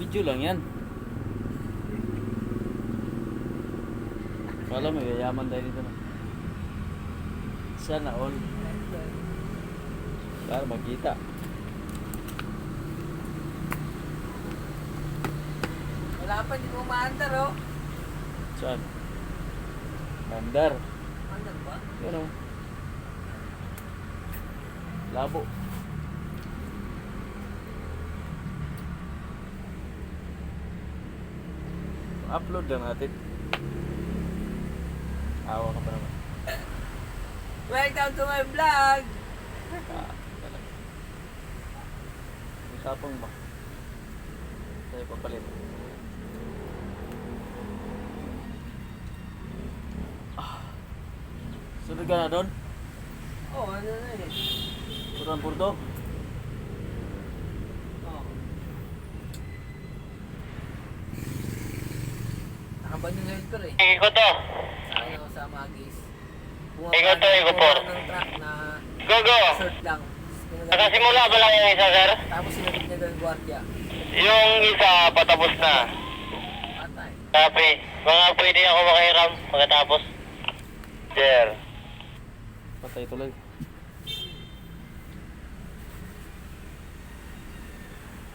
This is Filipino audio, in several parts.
Video lang yan. Kala mo, yayaman tayo dito na. Sana all. Para magkita. Wala pa, hindi mo maandar, oh. Saan? Mandar. Maandar ba? Yan o. Labo. Upload lang natin. Awa ka pa naman. Welcome to my vlog! Ah, talaga. May ba? Tayo papalit. Ah. Sunod ka na doon? Oh, ano na eh. Puran purto? Oh. Nakaban yung helper eh. Iko to. Ako sa Magis. Ikaw to, ikaw po. ng truck na Go, go. short lang. Nakasimula ba lang yung isa, sir? Tapos sinabit niya doon gwardiya. Yung isa, patapos na. Patay. Copy. Mga pwede ako makahiram pagkatapos. Sir. Patay tuloy.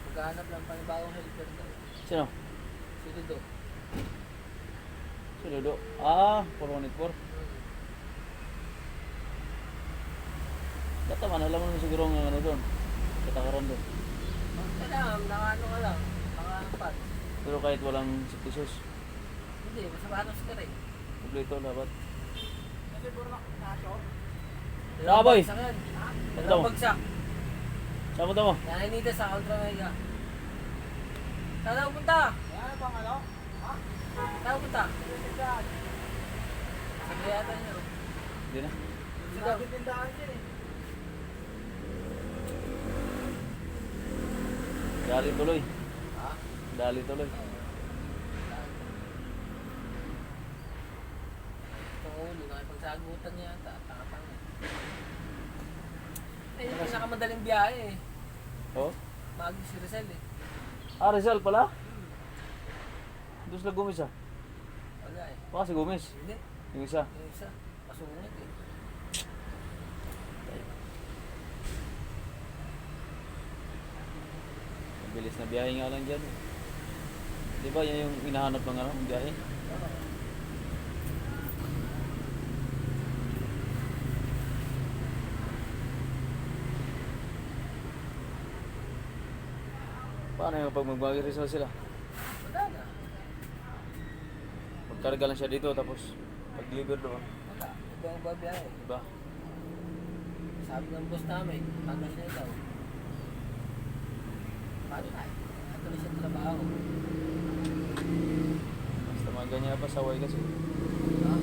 Maghanap lang panibagong helper doon. Sino? Si Dodo. Ah, 414. Data man, alam mo naman siguro ang ano doon. Katakaran doon. Kailangan, nakaano ka lang. Nakapat. Pero kahit walang sipisos, Hindi, masabanos ka rin. kompleto dapat. Kasi puro na kaso. Ah, boy. Dalawang bagsak. Saan mo mo? Yan, inita sa Ultra Mega. Saan punta? Yan, pang ano? Ha? Saan punta? Sa kayata niyo. Hindi na. Sigaw. tindahan dyan eh. Dali tuloy. Ha? Dali tuloy. Ulo, nakipagsagutan niya yata. Tanga-tanga. Eh, yung pinakamadaling biyahe eh. Oh? Magi si Rizal eh. Ah, Rizal pala? Doon sila ah. Wala eh. Baka si Gomez. Hindi. Yung isa. Yung isa. Masungit eh. Mabilis na biyahe nga lang dyan. eh. Di ba yan yung hinahanap ng ano, biyahe? Paano yung pag magbagi Rizal sila? Wala na. Magkarga lang siya dito tapos pag-deliver doon. Wala. Ibang babiyahe. Diba? Sabi ng boss namin, tagal na daw. Patay. Natuloy siya trabaho. Basta mga ganyan pa saway kasi. Ha?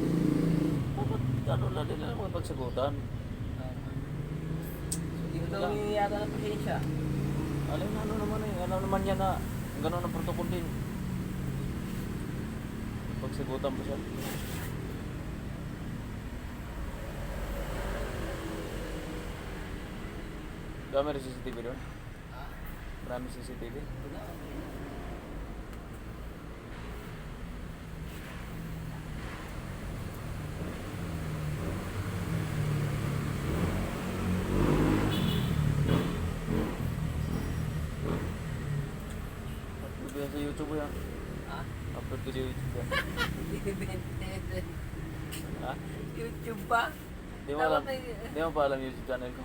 Dapat ano din lang mga pagsagutan. Hindi mo daw yata ng pasensya. Alam na ano naman eh, alam naman niya na gano'n ang protocol din. Pagsagutan pa siya. Dami rin CCTV doon. Ha? Marami CCTV. Wala. Upload yan sa YouTube ko yan. Upload ko sa YouTube yan. ha? YouTube ba? Di mo alam. Dapat may- Di mo pa alam YouTube channel ko.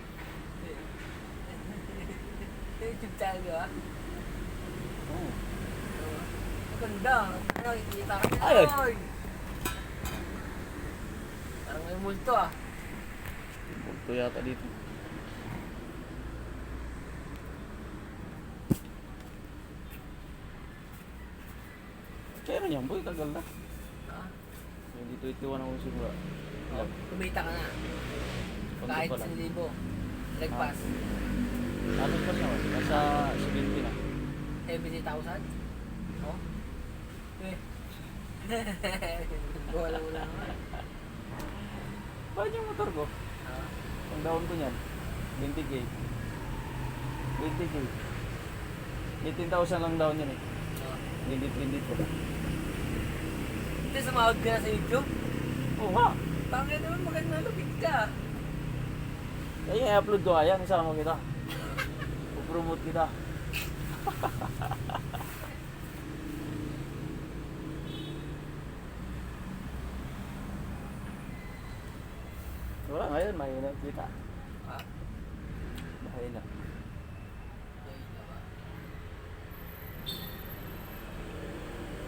YouTube channel ko ha? Oo. Maganda. Ano, ikita ka niya. Ay! Parang may multo ah. Punto yata dito. Kaya na yan boy, tagal na. Ha? Hindi 21 ako simula. Oh, kumita ka na. Kahit pa lang. 1,000. Nagpass. Ano pa naman? Nasa 70 na. 70,000? Oh? Eh. Wala mo lang. Bakit yung motor ko? Ha? Ang down ko niyan. 20k. 20k. 18,000 lang down yan eh. Indit-indit ko. Hindi, sumahod ka na sa YouTube. Oo nga. Naman, maganda lupit ka. Kaya i-upload ko ayan, isama kita. Pupromote kita. Wala ngayon, mahina kita. Ha? Mahina.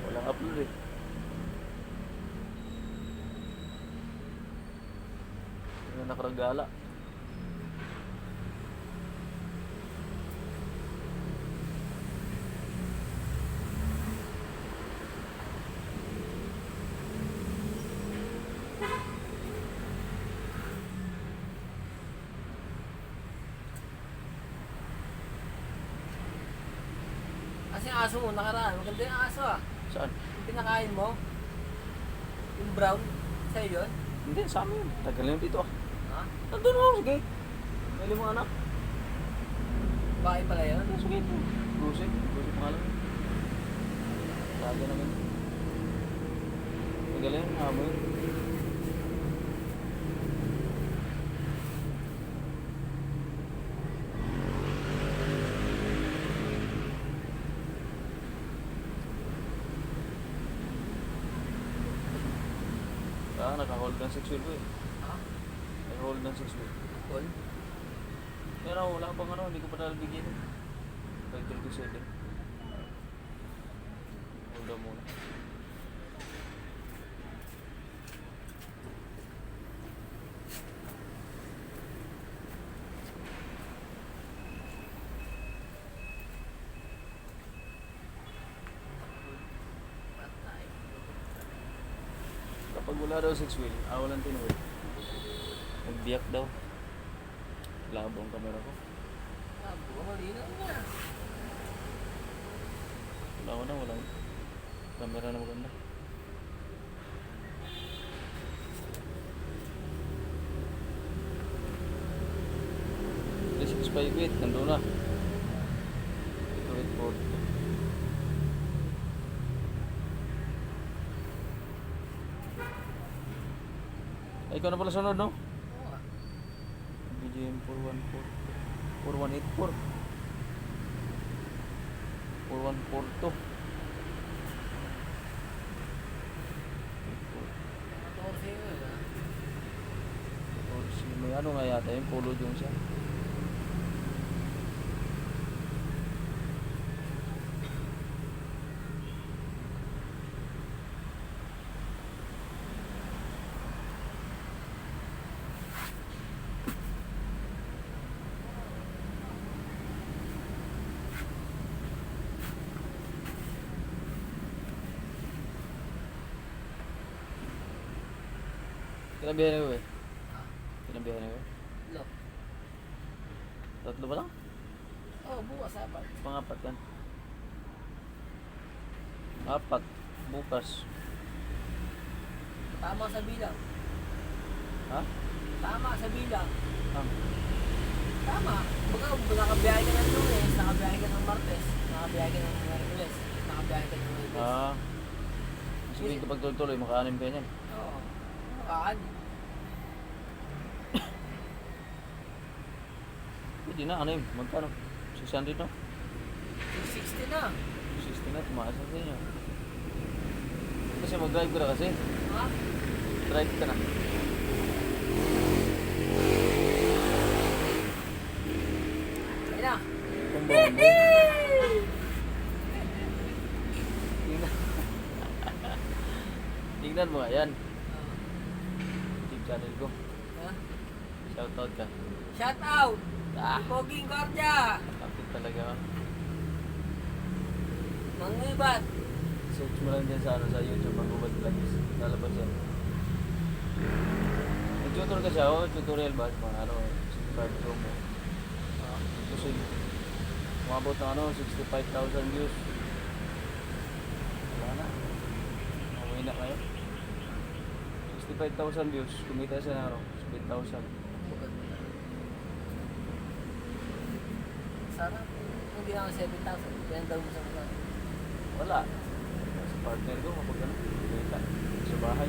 Walang upload eh. Hindi na nakaragala. Kasi yung aso mo, nakaraan. Maganda yung aso ah. Saan? Yung pinakain mo, yung brown, sa'yo yun? Hindi, sa amin. Tagal na yun dito ah. Nandun ako sa gate. May limang anak. Bahay pala yun? Nandun mo. Lucy. Lucy pangalan. Lagi namin. Na yun. Hamo yun. Ah, naka-hold ng 6 wheel ko eh. Ha? Naka-hold ng 6 wheel. Cool. Pero wala pang ano, hindi ko pa nalabigyan. 537. Hold on muna. Kapag wala daw 6 wheel, ah, walang 10 wheel. Magbiyak daw. Labo ang camera ko. Buwa malinaw na. Wala ko na, walang camera na maganda. This is 58, nandun na. Ito, Ay, ikaw na pala sunod, no? Oo ah. BGM 414 4184 4142 Matawag sa'yo yun ah. Or si may ano nga yata yung polo yung siya. Biyahe na ko eh? Biyahe na ko? look. Tatlo ba lang? Oh, bukas apat. Pangapat yan. Apat. Bukas. Tama sa bilang. Ha? Tama sa bilang. Ah. Tama. Baga, nakabiyahe ka ng lunes, nakabiyahe ka ng martes, nakabiyahe ka ng merkules, nakabiyahe ka ng lunes. Ah. Sige, kapag tuloy-tuloy, makaanim ka niyan. Oo. Kaan. Pwede na, ano yun? Magkano? 600 no? 660 na. 60 na, tumaas na sa inyo. Kasi mag-drive ka na kasi. Ha? Drive ka na. Ayun na. Tingnan. Mo nga yan. YouTube channel ko. Ha? Shoutout ka. Shout out! Ah! Poging Gordya! Kapit talaga ka. Mangibat! Search mo lang dyan sa, ano, sa YouTube, Magubad Vlogs. Lalabas yan. Nag-tutor ka siya, oh, tutorial ba? Mga ano, 65 pro mo. Ah, kasi, umabot ng ano, 65,000 views. Wala na. Umuwi na kayo. 65,000 views, kumita siya ng ano, 7,000. Sarap. Kung ginawa 7,000, yan daw mo sa mga. Wala. Sa partner ko, kapag ano, kita sa bahay.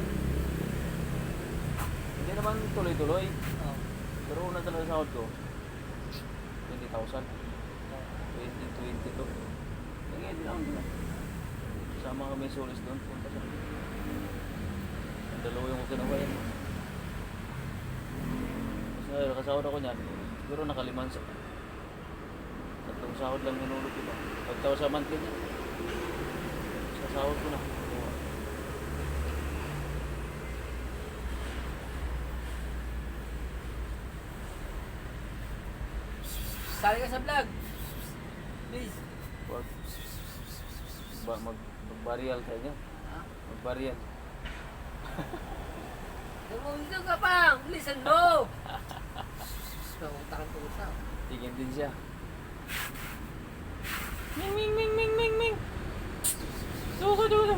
Hindi naman tuloy-tuloy. Oh. Pero una talaga sahod ko, 20,000. 2022. Ngayon din ako nila. Sama kami solis doon. Punta sa Ang dalawa yung kinabayan. Kasi nakasahod ako niyan. Siguro nakaliman sa tatlong sahod lang hinulog ko ba. Pagtawa sa monthly niya. Sa sahod ko na. Sali ka sa vlog. Please. Wag. Ba, mag, mag-burial sa inyo. Ha? Mag-burial. Dito ka pang! Please and no! Nakunta kang pusa. Tingin din siya. Ming, ming, ming, ming, ming, ming. Suko, suko.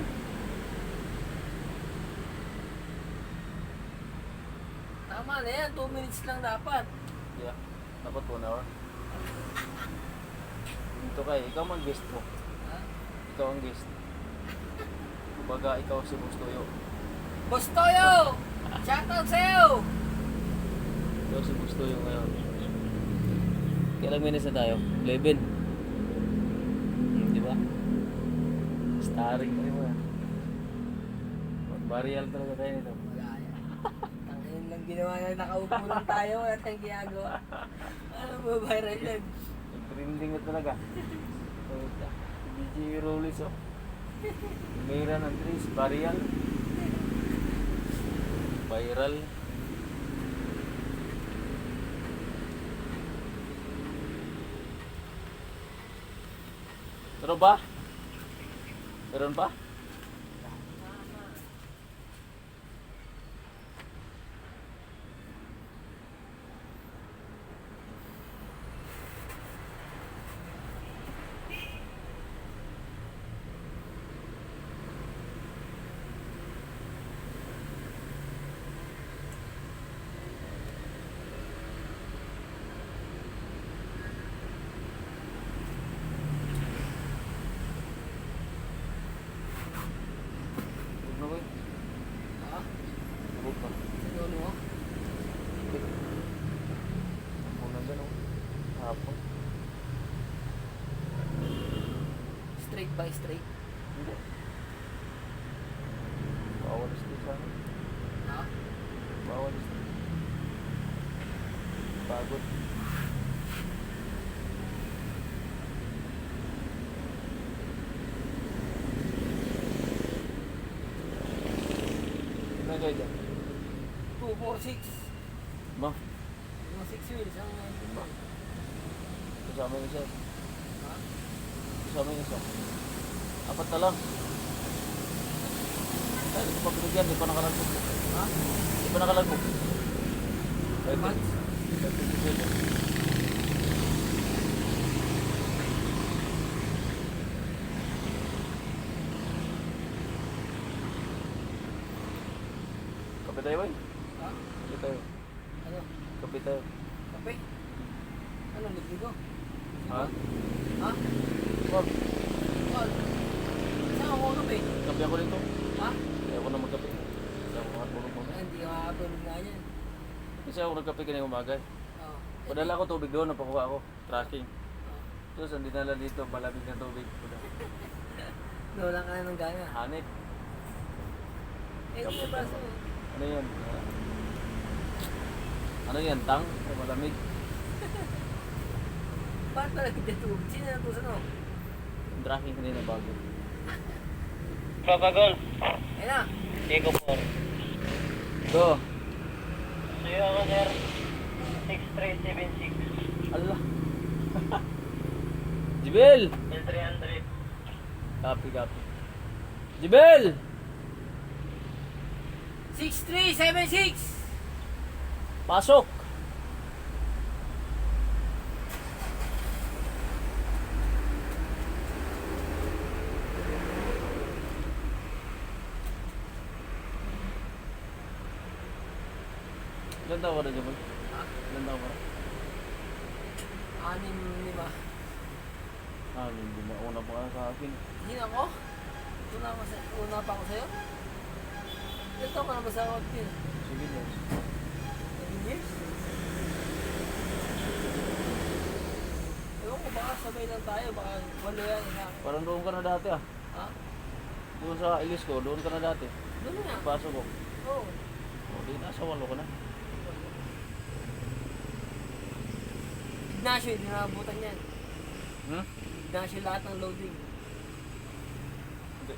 Tama na yan, 2 minutes lang dapat. Yeah. Dapat one hour. Dito kay, ikaw mag guest mo. Ha? Ikaw ang guest. Kumbaga, ikaw si Bustoyo. Boss Toyo! Shoutout sa'yo! Ikaw si Bustoyo ngayon. Kailang minutes na tayo? 11. Hmm, di ba? Starring tayo mo yan. Mag-burial talaga tayo nito. Wala yan. Tangin lang ginawa na nakaupo lang tayo, wala tayong ginagawa. Ano mo viral yan? Trending na talaga. Puta. DJ Robles oh. Mayra ng Tris, Barial. Viral. Meron ba? Meron pa? Huwag na ko eh. Ha? Huwag pa. Ano mo? Huwag na gano'n. Hapon. Straight by straight. Hindi. Akin. Ha? Bawal. Pagod. Ano kayo dyan? 246. Ma, Yung 6 wheels ang ma. Kasama yung isa. Ha? Kasama yung isa. Apat na lang. Ay, di pa binigyan, di pa nakalagpog. Ha? Di pa nakalagpog. Ay, What? Kape tayo, boy. Ha? Kape tayo. Ano? Kape tayo. Kape? Ano, ko? Ha? Ha? Wag. Wal. Saan ako kape? Kape ako dito. Ha? Ako na magkape. Kaya ako makatulog. Ah, Hindi ka makakatulog nga yan. Kasi ako nagkape kanina umaga. Oo. Padala ko tubig doon, napakuha ako. Tracking. Oo. Tapos ang dinala dito, malamig na tubig. Nawalan ka na ng gana. Hanip. Eh, hindi ba sa... Ano yan? Ano yan? Tang? O malamig? Bakit talaga dito? Sino na tusan mo? Yung tracking kanina bago. Papa Golf. Ayun na. Diego 4. Go! Suyo ako, sir. 6376. Allah! Jibel! L300. Copy, copy. Jibel! 6376! Pasok! Ilan taon ka na, Jibel? Ha? Ilan taon ka na? Anim lima. Ah, hindi na una pa ka sa akin. Hindi na ako. Una, ako sa, una pa ako sa'yo. Ilan taon ka na ba sa Outkin? Sige, yes. 7 years? Ewan ko, baka sabay lang tayo. Baka walo yan. Ina. Parang doon ka na dati ah. Ha? Doon sa ilis ko, doon ka na dati. Doon nga. Pasok ko. Oo. O, di nasa walo ka na. Ignacio, hindi nakabutan yan. Hmm? Ignacio lahat ng loading. Hindi.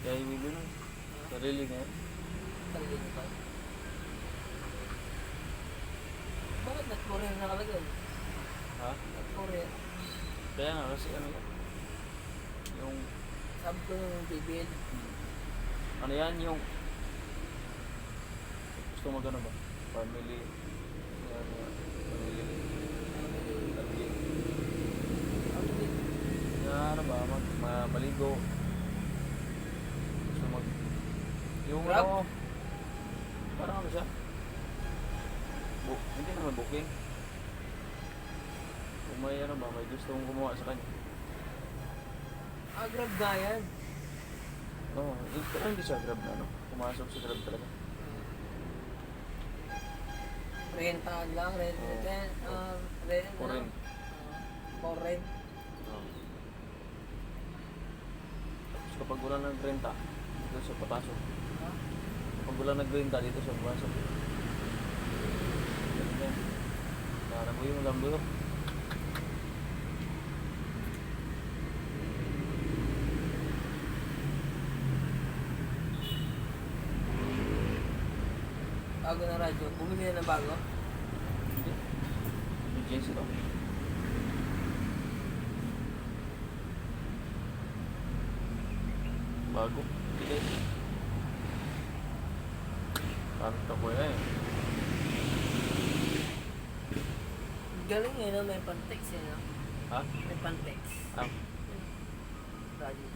Kaya ibig nun, sarili yan. Talaga niyo pa. Bakit nag-Korean nakalagay? Ha? Nag-Korean. Kaya nga kasi ano yan. Yung, ko yung BBL. ano yan yung, gusto mo gano'n ba? Family, yan, yan, family, target. Na ano ba, mag, ma- maligo. Gusto mag, yung Grab? ano, parang ano siya? Book, hindi naman booking. Kung may ano ba, may gusto mong gumawa sa kanya. Ah, grab na yan. Oo, oh, hindi, pero hindi siya grab na ano. Pumasok sa grab talaga. Rentahan lang, rent, Oo. rent, um, rent, For rent. Ah, for rent. Oo. Tapos kapag wala ng renta, dito siya papasok. Kapag wala nagrenta, dito. Ganun yan. Para mo yung lambuyo. Bago na radyo. Bumili na ng bago. Hindi. Emergency to. Bago. Hindi. Parang tako yan eh. Galing eh, no? May pantex eh, no? Ha? May pantex. Ah. Radyo.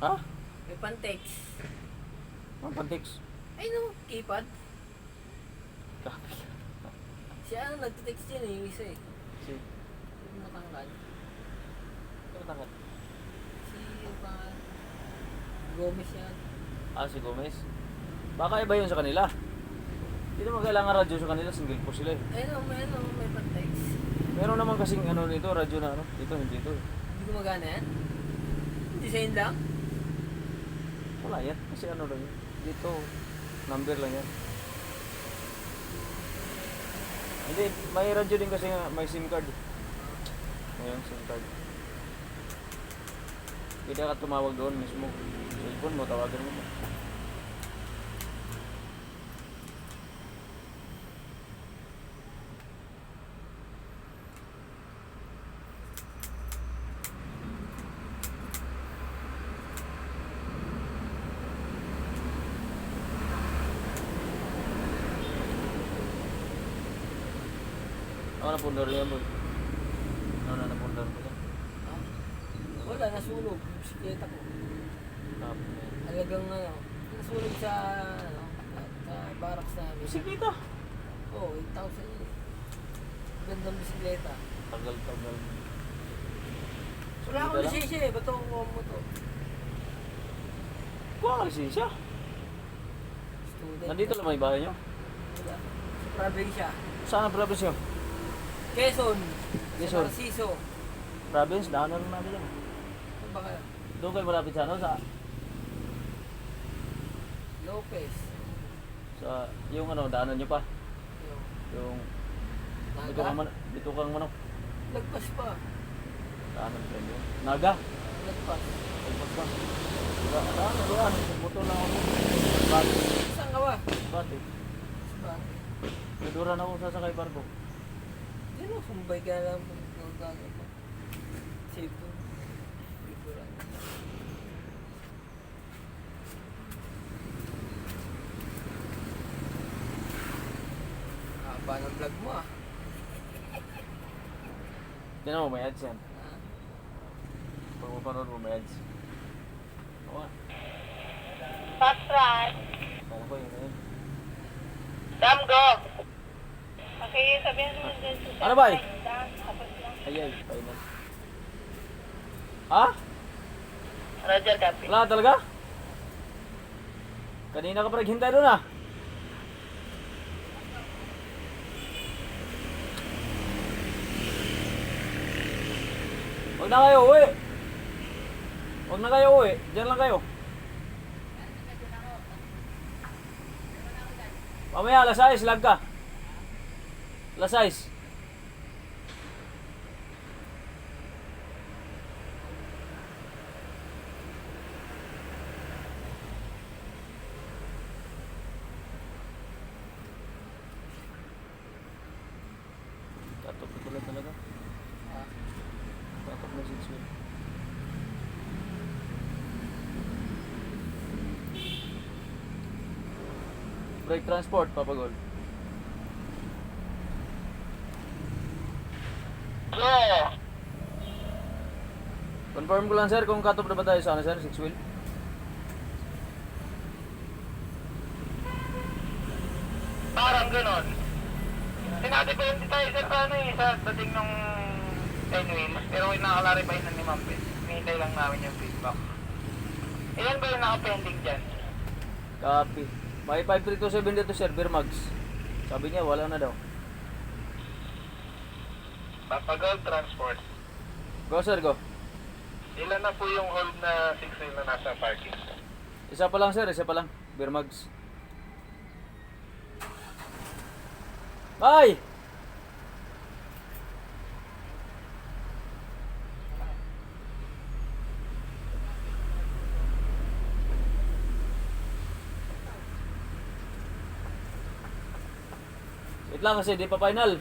Ha? May pantex. Ang pantix. Ay no, keypad. Kapit. Siya ano, nagtitext yan eh, yung isa eh. Si. Yung matangkad. Ano tangat? Si, yung pa, Gomez yan. Ah, si Gomez. Baka iba yun sa kanila. Hindi naman kailangan radyo sa kanila, single po sila eh. Ay no, may ano, may pantex. Meron naman kasing ano nito, radyo na ano. Dito, hindi ito eh. Hindi gumagana yan? Design lang? Wala yan. Kasi ano lang yun. Dito, number lang yan. Hindi, may radyo din kasi nga, may SIM card. Ngayon, SIM card. Pwede ka tumawag doon mismo. Cellphone mo, tawagan mo. Ako na pundar yan, boy. Ano na napundar mo yan? Ha? Wala, nasunog. Yung bisikleta ko. Tapos na yan. Alagang ano, nasunog sa, ano, sa barracks namin. Bisikleta! Oo, oh, 8,000 yun. Gandang bisikleta. Tagal-tagal. Wala akong lisensya eh, ba't ako kuha mo to? Kuha ka lisensya. Student. Nandito lang may bahay nyo. Wala. Sa probinsya. Saan ang province Quezon. Quezon. Sa Narciso. Province, daanan lang namin yan. Ano ba kayo? Doon kayo malapit sa ano, sa, Lopez. sa, yung ano, daanan nyo pa. Yung Yung, dito Naga. kang manok, dito kang manok. Lagpas pa. Daanan pa yun. Naga. Lagpas. Pagpag pa. Diba, daanan, daanan. Buto lang ako. Bati. Saan ka ba? Bati. Ba? Naduran ako sasakay barko. Yan o, sumbay ka lang. Mo. Safe mo. Lang. Haba ng vlog mo ah. Tinan mo, may ads yan. Ah. Pag mapanood mo, may ads. Oo. Foxtrot. Kala ko yun na yun. Okay, sabihin mo dun sa Ano ba eh? Dam, tapos lang. Ay, ay, final. Ha? Roger, copy. Wala talaga? Kanina ka pa naghintay doon ah. Huwag na kayo uwi. Huwag na kayo uwi. Diyan lang kayo. Mamaya, alas 6, lag ka. Alas 6. Katok ko talaga. Katok na six wheel. Brake transport, papagol. Go! Confirm ko lang sir kung cut off na ba tayo sa ano sir, six wheel. Parang ganon. Sinabi ko yung tayo sir paano eh, sa dating nung 10 wheels. Pero nakalarify na ni Ma'am Beth. Hinihintay lang namin yung feedback. Ilan ba yung naka-pending dyan? Copy. May 5327 dito sir, Beer Mags. Sabi niya wala na daw. Papagal Transport. Go sir, go. Ilan na po yung hold na 6 wheel na nasa parking? Isa pa lang sir, isa pa lang. Beer Mags. Bye! Wait lang kasi di pa final.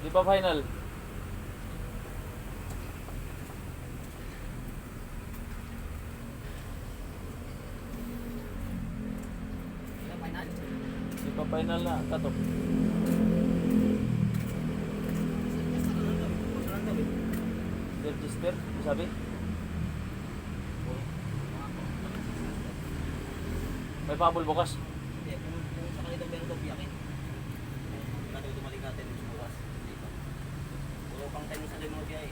Di pa final. Ilang final? Di pa final na katok. Register, sabi? May pabol bukas. Hindi, kung, kung sa kanila meron daw biyakin. Kung tumalik natin bukas. Puro pang tayo sa limang biyahe.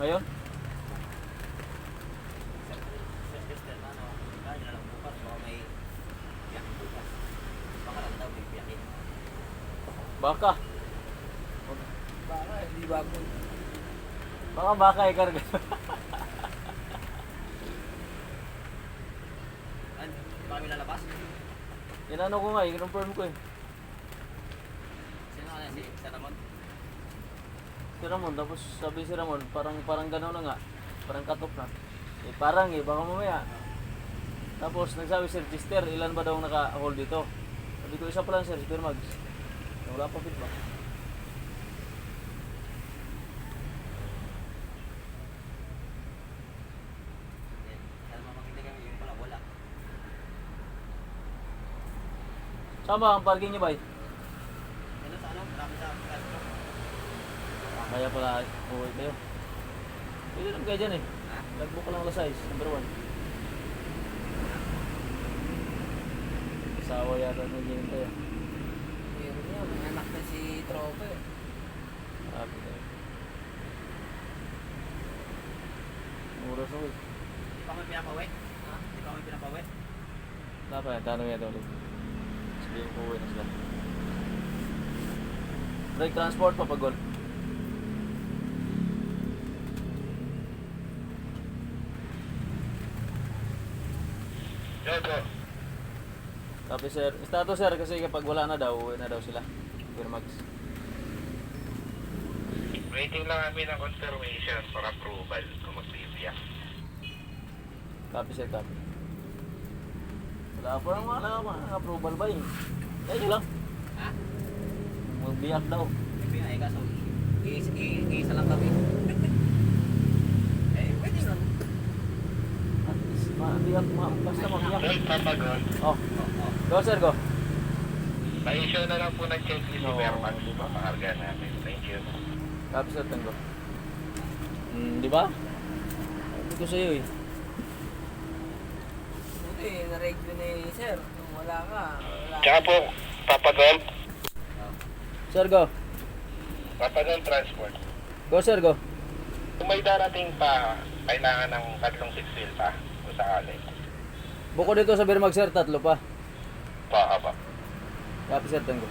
Ngayon? Sir, sir, Chester, ano, kaya na lang bukas. Baka may biyakin bukas. Baka lang daw may biyakin. Baka. Baka, hindi bago. Baka. Ano, baka may lalabas? Inano ko nga, i-confirm ko eh. Sino ka na si Sir Ramon? Si Ramon, tapos sabi si Ramon, parang parang gano'n na nga. Parang katok na. Eh parang eh, baka mamaya. Tapos nagsabi si Register, ilan ba daw naka-hold dito? Sabi ko, isa pa lang sir, si Mags. Wala pa feedback. Alam mo, makita kami yung pala wala. Sama ang parking niyo ba? eh? Ano sa ano? Marami sa Castro. Kaya pala uwi kayo. Pwede naman kayo dyan eh. Ha? Lagbook ko lang alas 6, number 1. Asawa yata na yun tayo. Meron niya, may anak na si Trope. eh. Sabi tayo. Mura sa uwi. Di pa kami pinapawi? Ha? Di pa kami pinapawi? Dapat yan, tanong yan ulit. Ko uwi na sila. Break transport, papagol. Go, go. Sabi sir, status sir kasi kapag wala na daw, uwi na daw sila. Max. Waiting lang kami ng confirmation for approval kung magbibiyak. Copy sir, copy. Wala pa lang wala mga approval ba yun? Kaya nyo lang. Ha? Magbiyak daw. Nga, eh, kaso iisa lang kami. eh, pwede lang. At least, mabiyak, ma basta mabiyak. Hold papagal. Oh, oo. go sir, go. Pa-issue na lang po ng checklist si Oo, Berman. Papakarga natin. Thank you. Tapos sa tango. Hmm, di ba? Sabi ko sa'yo eh. Buti, na-review ni sir. Wala ka, wala Tsaka po, Papa Gold. Sir, go. Papa Gold Transport. Go, sir, go. Kung may darating pa, kailangan ng tatlong six wheel pa. Kung sakali. Buko dito sa Birmag, sir, tatlo pa. Baka ba? Tapos sir, tango.